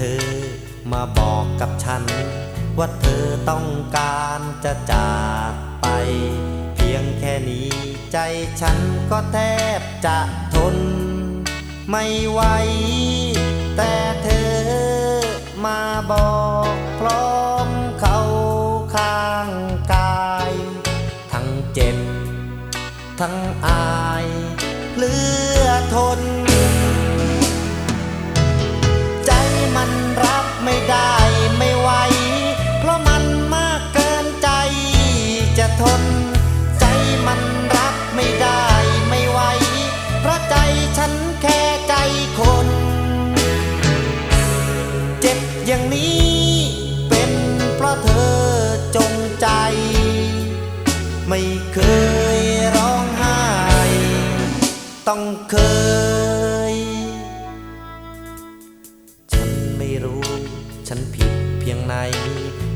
ธอมาบอกกับฉัน ว่าเธอต้องการจะจากไป เพียงแค่นี้ใจฉันก็แทบจะทน ไม่ไหวแต่เธอมาบอกพร้อมเขาข้างกาย ทั้งเจ็บ ทั้งอายเหลือทน ใจ ไม่เคยร้องไห้ ต้องเคย ฉันไม่รู้ ฉันผิดเพียงไหน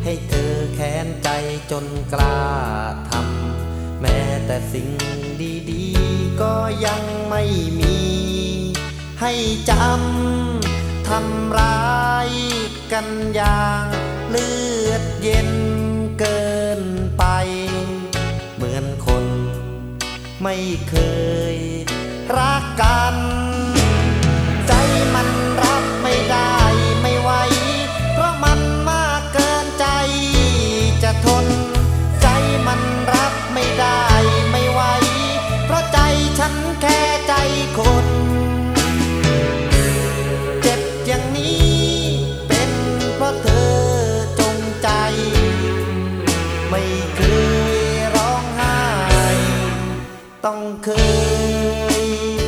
ให้เธอแค้นใจจนกล้าทำแม้แต่สิ่งดีๆ ก็ยังไม่มี ให้จำทำร้ายกันอย่างเลือดเย็นเกิน ไป เหมือนคนไม่เคยรักกัน ต้องเคย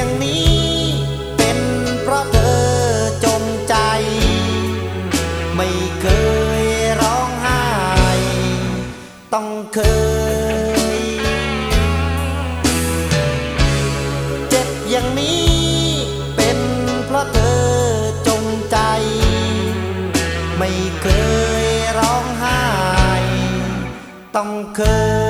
อย่างนี้ เป็นเพราะเธอจงใจ ไม่เคยร้องไห้ ต้องเคย เจ็บอย่างนี้ เป็นเพราะเธอจงใจ ไม่เคยร้องไห้ ต้องเคย